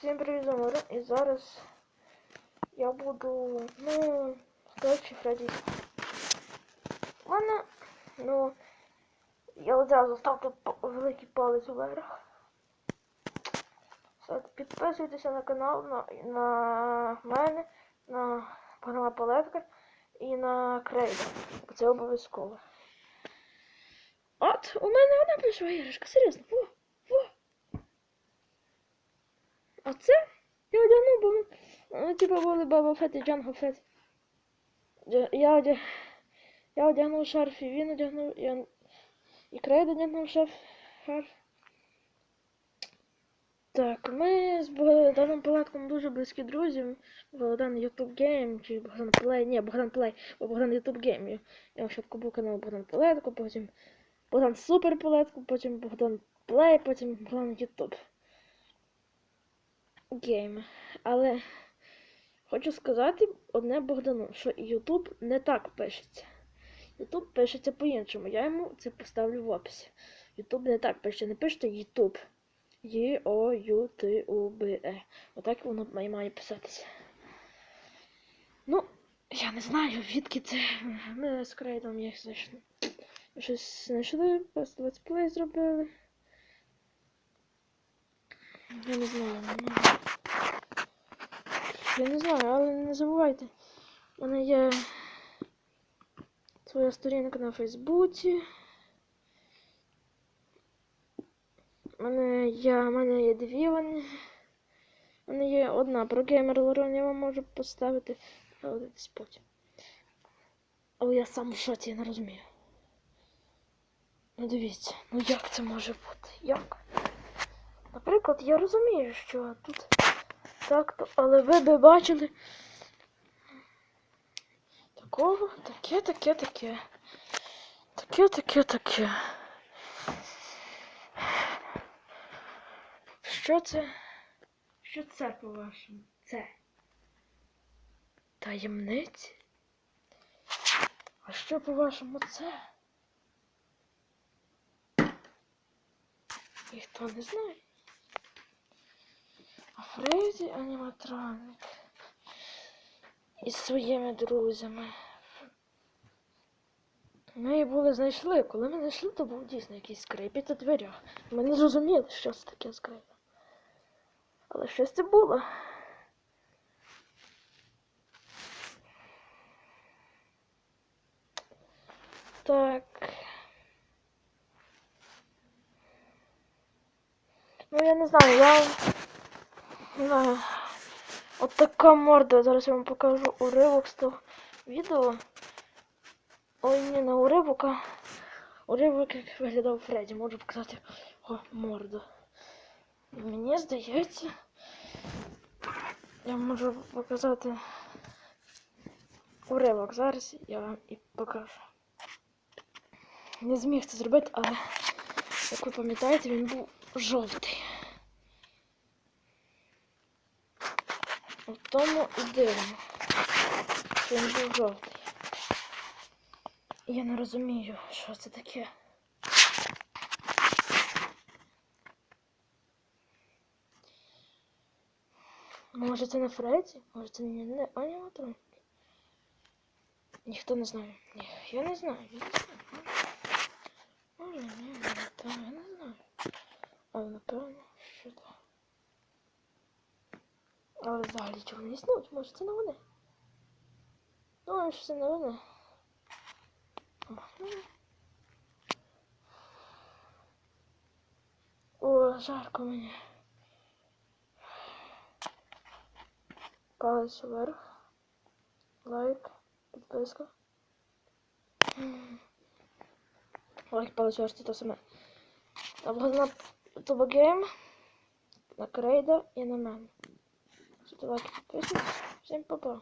Всім привіт, Замора. І зараз я буду, ну, Фредді. У мене, ну, я одразу ставлю великий палець вверх. Підписуйтеся на канал, на, на мене, на канал Палетка і на Крейда. Це обов'язково. От, у мене вона прийшла іграшка, серйозно, А це я одягнув, бо ну, типу були Баба Фет і Джанго Фет. Я, одяг... я одягнув шарф, і він одягнув, я... і Крейд одягнув шарф. шарф. Так, ми з Богданом Палатком дуже близькі друзі. Богдан Ютуб Гейм, чи Богдан Плей. Ні, Богдан Плей, бо Богдан Ютуб Гейм. Я, спочатку був канал Богдан Палетко, потім Богдан Супер Палетко, потім Богдан Плей, потім Богдан Ютуб Гейм. Але хочу сказати одне Богдану, що Ютуб не так пишеться. Ютуб пишеться по-іншому. Я йому це поставлю в описі. Ютуб не так пише, не пишете Ютуб. Є-О-Ю-Т-У-Б-Е. Отак воно має писатися. Ну, я не знаю, відки це. Ми з крейдом їх знайшли. Щось знайшли, просто летсплей зробили. Я не знаю. Я не знаю, але не забувайте. У мене є своя сторінка на Фейсбуці. У мене є, у мене є дві вони. У мене є одна про геймер Лорон, я вам можу поставити. Але десь потім. Але я сам в шоці, я не розумію. Ну дивіться, ну як це може бути? Як? Наприклад, я розумію, що тут так-то, але ви би бачили такого, таке, таке, таке. Таке, таке, таке. Що це? Що це по-вашому? Це? Таємниці? А що по-вашому це? Ніхто не знає. Фредді аніматроник. Із своїми друзями. Ми її були знайшли. Коли ми знайшли, то був дійсно якийсь скрипіт у дверях. Ми не зрозуміли, що це таке скрипіт. Але щось це було. Так. Ну я не знаю, я знаю. От така морда. Зараз я вам покажу уривок з того відео. Ой, не на уривок, а уривок, як виглядав Фредді. Можу показати о, морду. Мені здається, я можу показати уривок. Зараз я вам і покажу. Не зміг це зробити, але, як ви пам'ятаєте, він був жовтий. тому і дивно, що він був жовтий. Я не розумію, що це таке. Може це не Фредді? Може це не, не аніматронік? Ніхто не знає. Ні, я не знаю, я не знаю. Може, ні, не то, я не знаю. Але напевно, що так. Але взагалі чого не існують? Може це не вони? Думаю, що це не вони. О, жарко мені. Палець вверх. Лайк. Підписка. Лайк, палець вверх, це те саме. Або на Тобагейм, на Крейда і на мене. Ставте лайк, підписуйтесь. Всім па-па.